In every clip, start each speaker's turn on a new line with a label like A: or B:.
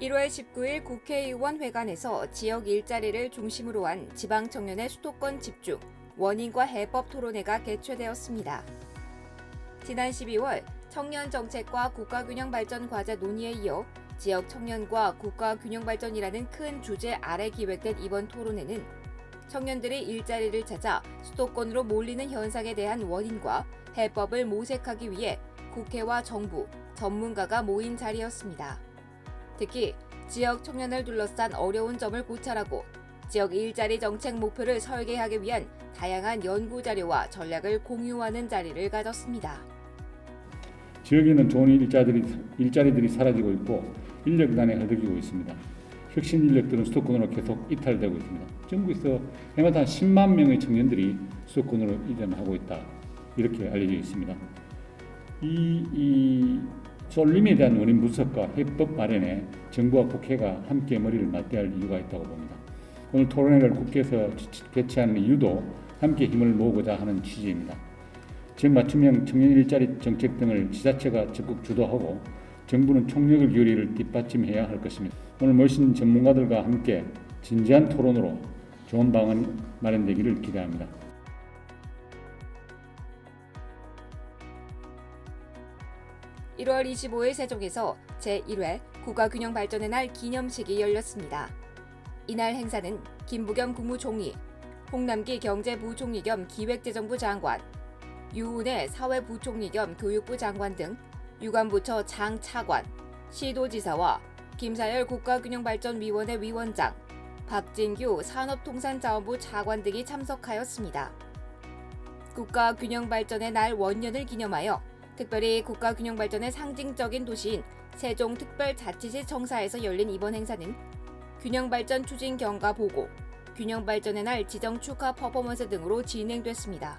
A: 1월 19일 국회의원 회관에서 지역 일자리를 중심으로 한 지방 청년의 수도권 집중, 원인과 해법 토론회가 개최되었습니다. 지난 12월 청년 정책과 국가균형 발전 과제 논의에 이어 지역 청년과 국가균형 발전이라는 큰 주제 아래 기획된 이번 토론회는 청년들이 일자리를 찾아 수도권으로 몰리는 현상에 대한 원인과 해법을 모색하기 위해 국회와 정부, 전문가가 모인 자리였습니다. 특히 지역 청년을 둘러싼 어려운 점을 고찰하고 지역 일자리 정책 목표를 설계하기 위한 다양한 연구 자료와 전략을 공유하는 자리를 가졌습니다.
B: 지역에는 좋은 일자들이, 일자리들이 사라지고 있고 인력난에 허덕이고 있습니다. 혁신 인력들은 수도권으로 계속 이탈되고 있습니다. 전국에서 해마다 10만 명의 청년들이 수도권으로 이전하고 있다. 이렇게 알려져 있습니다. 이, 이 쏠림에 대한 원인 분석과 해법 마련에 정부와 국회가 함께 머리를 맞대야 할 이유가 있다고 봅니다. 오늘 토론회를 국회에서 개최하는 이유도 함께 힘을 모으고자 하는 취지입니다. 지역 맞춤형 청년 일자리 정책 등을 지자체가 적극 주도하고 정부는 총력을 기울이를 뒷받침해야 할 것입니다. 오늘 모신 전문가들과 함께 진지한 토론으로 좋은 방안이 마련되기를 기대합니다.
A: 일월 25일 세종에서 제1회 국가균형 발전의 날 기념식이 열렸습니다. 이날 행사는 김부겸 국무총리, 홍남기 경제부총리 겸 기획재정부 장관, 유은혜 사회부총리 겸 교육부 장관 등 유관부처 장차관, 시도지사와 김사열 국가균형발전위원회 위원장, 박진규 산업통상자원부 차관 등이 참석하였습니다. 국가균형발전의 날 원년을 기념하여 특별히 국가균형발전의 상징적인 도시인 세종특별자치시 청사에서 열린 이번 행사는 균형발전 추진 경과 보고, 균형발전의 날 지정 축하 퍼포먼스 등으로 진행됐습니다.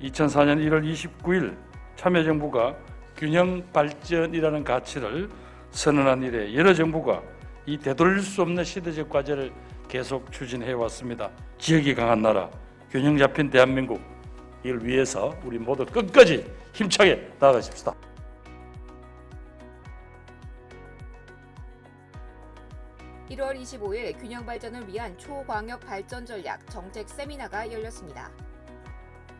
C: 2004년 1월 29일 참여정부가 균형 발전이라는 가치를 선언한 이래 여러 정부가 이 되돌릴 수 없는 시대적 과제를 계속 추진해 왔습니다. 지역이 강한 나라, 균형 잡힌 대한민국 이를 위해서 우리 모두 끝까지 힘차게 나아가십시다.
A: 일월 25일 균형 발전을 위한 초광역 발전 전략 정책 세미나가 열렸습니다.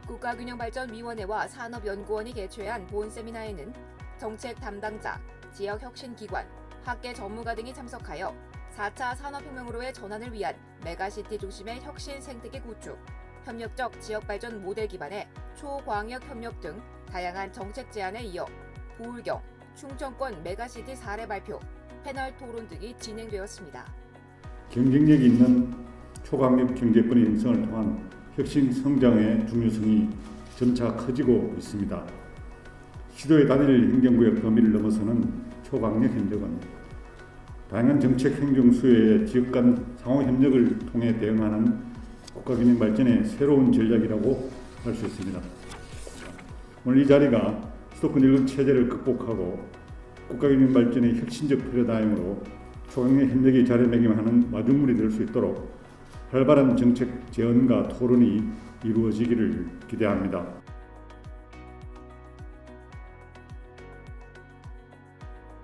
A: 국가균형발전위원회와 산업연구원이 개최한 본 세미나에는 정책 담당자, 지역 혁신 기관, 학계 전문가 등이 참석하여 4차 산업혁명으로의 전환을 위한 메가시티 중심의 혁신 생태계 구축, 협력적 지역 발전 모델 기반의 초광역 협력 등 다양한 정책 제안에 이어 부울경, 충청권 메가시티 사례 발표, 패널 토론 등이 진행되었습니다.
B: 경쟁력이 있는 초강력 경제권의 형성을 통한 혁신 성장의 중요성이 점차 커지고 있습니다. 시도의 단일 행정구역 범위를 넘어서는 초강력 행정은 다양한 정책 행정 수혜의 지역 간 상호 협력을 통해 대응하는 국가균형 발전의 새로운 전략이라고 할 수 있습니다. 오늘 이 자리가 수도권 일극 체제를 극복하고 국가균형 발전의 혁신적 패러다임으로 초강력 협력이 자리매김하는 마중물이 될 수 있도록 활발한 정책 제언과 토론이 이루어지기를 기대합니다.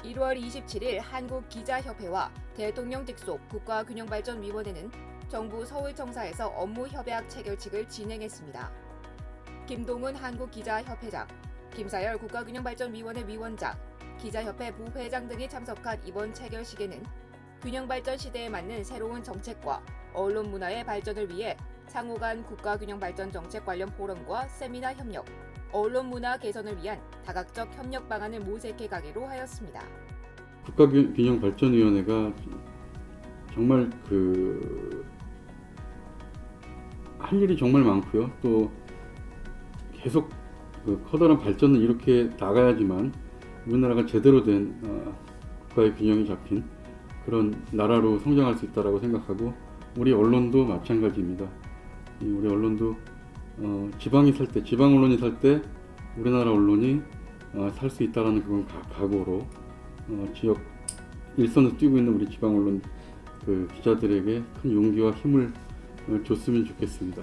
A: 일월 27일 한국기자협회와 대통령 직속 국가균형발전위원회는 정부 서울청사에서 업무 협약 체결식을 진행했습니다. 김동은 한국기자협회장, 김사열 국가균형발전위원회 위원장, 기자협회 부회장 등이 참석한 이번 체결식에는 균형발전 시대에 맞는 새로운 정책과 언론 문화의 발전을 위해 상호 간 국가균형발전 정책 관련 포럼과 세미나 협력, 언론 문화 개선을 위한 다각적 협력 방안을 모색해 가기로 하였습니다.
D: 국가균형발전위원회가 정말 그 할 일이 정말 많고요. 또 계속 그 커다란 발전을 이렇게 나가야지만 우리나라가 제대로 된 어, 국가의 균형이 잡힌 그런 나라로 성장할 수 있다라고 생각하고 우리 언론도 마찬가지입니다. 이 우리 언론도 어, 지방이 살 때, 지방 언론이 살 때 우리나라 언론이 어, 살수 있다라는 그런 가- 각오로 어, 지역 일선에서 뛰고 있는 우리 지방 언론 그 기자들에게 큰 용기와 힘을 어, 줬으면 좋겠습니다.